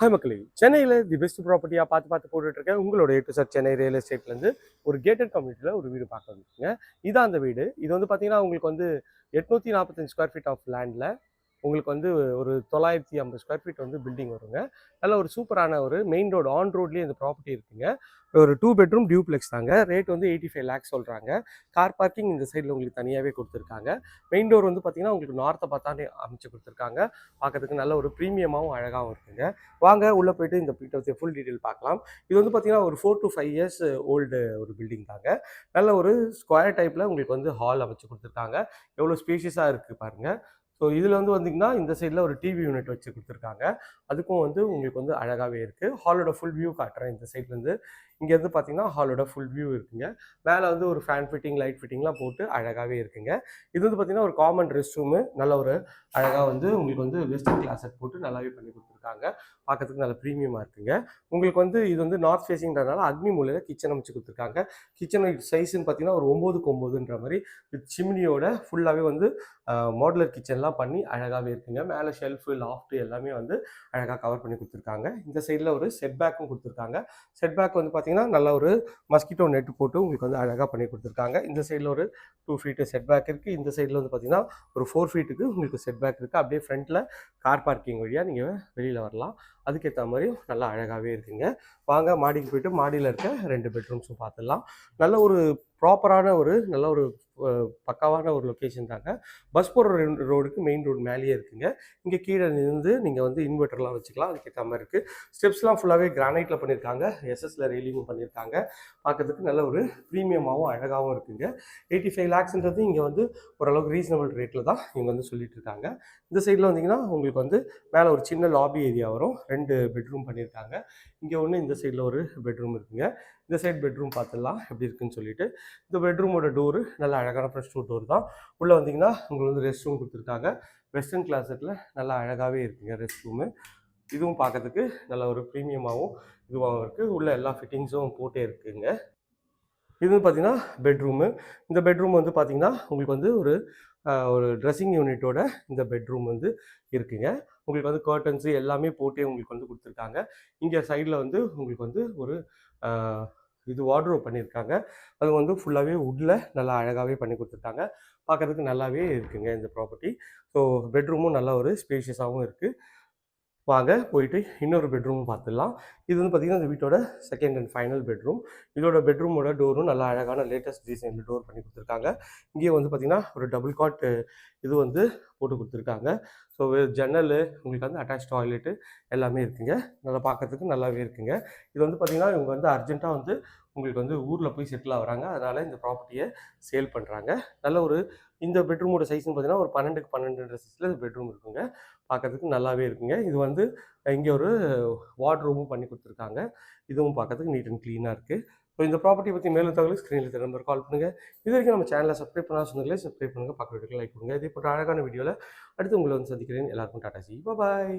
Hi மக்களே சென்னையில் the best ப்ராப்பர்ட்டியாக பார்த்து பார்த்து போட்டுட்டு இருக்கேன் உங்களோட A to sir Chennai real எஸ்டேட்லேருந்து ஒரு கேட்டட் கம்யூனிட்டியில் ஒரு வீடு பார்க்க வந்துருக்குங்க இதான் அந்த வீடு. இது வந்து பார்த்தீங்கன்னா உங்களுக்கு வந்து எட்நூற்றி நாற்பத்தஞ்சு ஸ்கொயர் ஃபீட் ஆஃப் லேண்டில் உங்களுக்கு வந்து ஒரு தொள்ளாயிரத்தி ஐம்பது ஸ்கொயர் ஃபீட் வந்து பில்டிங் வருங்க. நல்ல ஒரு சூப்பரான ஒரு மெயின் ரோடு ஆன் ரோட்லேயே இந்த ப்ராப்பர்ட்டி இருக்குங்க. ஒரு டூ பெட்ரூம் டியூப்ளெக்ஸ் தாங்க. ரேட் வந்து எயிட்டி ஃபைவ் லேக்ஸ் சொல்கிறாங்க கார் பார்க்கிங் இந்த சைடில் உங்களுக்கு தனியாகவே கொடுத்துருக்காங்க. மெயின் டோர் வந்து பார்த்தீங்கன்னா உங்களுக்கு நார்த்தை பார்த்தாலே அமைச்சு கொடுத்துருக்காங்க. பார்க்கறதுக்கு நல்ல ஒரு ப்ரீமியமாகவும் அழகாகவும் இருக்குங்க. வாங்க உள்ளே போயிட்டு இந்த வீட்டை பற்றி ஃபுல் டீட்டெயில் பார்க்கலாம். இது வந்து பார்த்தீங்கன்னா ஒரு four to five years old ஒரு பில்டிங் தாங்க. நல்ல ஒரு ஸ்கொயர் டைப்பில் உங்களுக்கு வந்து ஹால் அமைச்சு கொடுத்துருக்காங்க. எவ்வளோ ஸ்பேஷியஸாக இருக்குது பாருங்கள் ஸோ இதில் வந்து வந்தீங்கன்னா இந்த சைடில் ஒரு டிவி யூனிட் வச்சு கொடுத்துருக்காங்க. அதுக்கும் வந்து உங்களுக்கு வந்து அழகாகவே இருக்குது ஹாலோட ஃபுல் வியூ காட்டுறேன் இந்த சைட்லேருந்து இங்கேருந்து பார்த்தீங்கன்னா ஹாலோட ஃபுல் வியூ இருக்குங்க. மேலே வந்து ஒரு ஃபேன் ஃபிட்டிங் லைட் ஃபிட்டிங்லாம் போட்டு அழகாகவே இருக்குங்க. இது வந்து பார்த்தீங்கன்னா ஒரு காமன் ரெஸ்ட் ரூமு நல்ல ஒரு அழகாக வந்து உங்களுக்கு வந்து வெஸ்டர்ன் கிளாஸட் போட்டு நல்லாவே பண்ணி கொடுத்துருக்காங்க. பார்க்கறதுக்கு நல்ல ப்ரீமியமாக இருக்குங்க. உங்களுக்கு வந்து இது வந்து நார்த் ஃபேஸிங்கிறதுனால அக்னி மூலையில் கிச்சன் அமைச்சு கொடுத்துருக்காங்க. கிச்சன் சைஸ்ன்னு பார்த்தீங்கன்னா ஒரு ஒம்போதுக்கு ஒம்போதுன்ற மாதிரி வித் சிம்னியோட ஃபுல்லாகவே வந்து மாடுலர் கிச்சன்லாம் பண்ணி அழகாகவே இருக்குங்க. மேலே ஷெல்ஃபு லாஃப்ட்டு எல்லாமே வந்து அழகாக கவர் பண்ணி கொடுத்துருக்காங்க. இந்த சைடில் ஒரு செட் பேக்கும் கொடுத்துருக்காங்க. செட் பேக் வந்து பார்த்தீங்கன்னா நல்ல ஒரு மஸ்கிட்டோ நெட் போட்டு உங்களுக்கு வந்து அழகாக பண்ணி கொடுத்துருக்காங்க. இந்த சைடில் ஒரு டூ ஃபீட்டு செட் பேக் இருக்குது இந்த சைடில் வந்து பார்த்தீங்கன்னா ஒரு ஃபோர் ஃபீட்டுக்கு உங்களுக்கு செட் பேக் இருக்குது அப்படியே ஃப்ரண்ட்டில் கார் பார்க்கிங் வழியாக நீங்கள் வெளியில் வரலாம். அதுக்கேற்ற மாதிரி நல்லா அழகாகவே இருக்குங்க. வாங்க மாடிக்கு போயிட்டு மாடியில் இருக்க ரெண்டு பெட்ரூம்ஸும் பார்த்துடலாம் நல்ல ஒரு ப்ராப்பரான ஒரு நல்ல ஒரு பக்காவான ஒரு லொக்கேஷன் தாங்க. பஸ் போகிற ரோடுக்கு மெயின் ரோடு மேலேயே இருக்குங்க. இங்கே கீழே நின்று நீங்கள் வந்து இன்வெர்ட்டர்லாம் வச்சுக்கலாம். அதுக்கேற்ற மாதிரி இருக்குது ஸ்டெப்ஸ்லாம் ஃபுல்லாகவே கிரானைட்டில் பண்ணியிருக்காங்க எஸ்எஸ்ல ரெயிலிங்கும் பண்ணியிருக்காங்க பார்க்கறதுக்கு நல்ல ஒரு ப்ரீமியமாகவும் அழகாகவும் இருக்குங்க. எயிட்டி ஃபைவ் லேக்ஸ்ன்றது இங்கே வந்து ஓரளவுக்கு ரீசனபிள் ரேட்டில் தான் இவங்க வந்து சொல்லிட்டு இருக்காங்க. இந்த சைடில் வந்தீங்கன்னா உங்களுக்கு வந்து மேலே ஒரு சின்ன லாபி ஏரியா வரும். ரெண்டு பெட்ரூம் பண்ணியிருக்காங்க. இங்கே ஒன்று இந்த சைடில் ஒரு பெட்ரூம் இருக்குங்க. இந்த சைடு பெட்ரூம் பார்த்துடலாம் எப்படி இருக்குன்னு சொல்லிட்டு. இந்த பெட்ரூமோட டோரு நல்ல அழகான ஃப்ரெஷ் டோர் தான். உள்ளே வந்தீங்கன்னா உங்களுக்கு வந்து ரெஸ்ட் ரூம் கொடுத்துருக்காங்க. வெஸ்டர்ன் கிளாஸட்டில் நல்லா அழகாகவே இருக்குங்க ரெஸ்ட் ரூமு இதுவும் பார்க்கறதுக்கு நல்ல ஒரு ப்ரீமியமாகவும் இதுவாகவும் இருக்குது உள்ள எல்லா ஃபிட்டிங்ஸும் போட்டே இருக்குங்க. இது வந்து பார்த்தீங்கன்னா பெட்ரூமு இந்த பெட்ரூம் வந்து பார்த்தீங்கன்னா உங்களுக்கு வந்து ஒரு ஒரு ட்ரெஸ்ஸிங் யூனிட்டோட இந்த பெட்ரூம் வந்து இருக்குங்க. உங்களுக்கு வந்து கர்டன்ஸு எல்லாமே போட்டே உங்களுக்கு வந்து கொடுத்துருக்காங்க. இங்கே சைடில் வந்து உங்களுக்கு வந்து ஒரு இது வார்ட்ரோப் பண்ணியிருக்காங்க அது வந்து ஃபுல்லாகவே உட்டில் நல்லா அழகாகவே பண்ணி கொடுத்துருக்காங்க. பார்க்குறதுக்கு நல்லாவே இருக்குங்க இந்த ப்ராப்பர்ட்டி ஸோ பெட்ரூமும் நல்லா ஒரு ஸ்பேஷியஸாகவும் இருக்குது வாங்க போயிட்டு இன்னொரு பெட்ரூம் பார்த்துடலாம். இது வந்து பார்த்திங்கன்னா இந்த வீட்டோட செகண்ட் அண்ட் ஃபைனல் பெட்ரூம் இதோட பெட்ரூமோட டோரும் நல்லா அழகான லேட்டஸ்ட் டிசைனில் டோர் பண்ணி கொடுத்துருக்காங்க. இங்கேயே வந்து பார்த்திங்கன்னா ஒரு டபுள் காட் இது வந்து போட்டு கொடுத்துருக்காங்க. ஸோ ஜன்னல் உங்களுக்கு வந்து அட்டாச் டாய்லெட்டு எல்லாமே இருக்குங்க. நல்லா பார்க்கறதுக்கு நல்லாவே இருக்குங்க. இது வந்து பார்த்திங்கன்னா இவங்க வந்து அர்ஜென்ட்டாக வந்து உங்களுக்கு வந்து ஊரில் போய் செட்டில் ஆகுறாங்க. அதனால் இந்த ப்ராப்பர்ட்டியை சேல் பண்ணுறாங்க நல்ல ஒரு இந்த பெட்ரூமோட சைஸ்னு பார்த்தீங்கன்னா ஒரு பன்னெண்டுக்கு பன்னெண்டுன்ற சைஸில் இந்த பெட்ரூம் இருக்குங்க. பார்க்கறதுக்கு நல்லாவே இருக்குங்க. இது வந்து இங்கே ஒரு வார்ட்ரூமும் பண்ணி கொடுத்துருக்காங்க. இதுவும் பார்க்கறதுக்கு நீட் அண்ட் க்ளீனாக இருக்குது ஸோ இந்த ப்ராப்பர்ட்டி பற்றி மேலும் தகவல் ஸ்க்ரீனில் திரும்ப கால் பண்ணுங்கள் இது வரைக்கும் நம்ம சேனலை சப்ஸ்கிரைப் பண்ணா சொந்தங்களே சப்ஸ்கிரைப் பண்ணுங்கள் பக்கத்து வீட்டுக்கு லைக் பண்ணுங்கள் இதே போன்ற அழகான வீடியோவில் அடுத்து உங்களை வந்து சந்திக்கிறேன். எல்லாருக்கும் டாடா சி. பாய்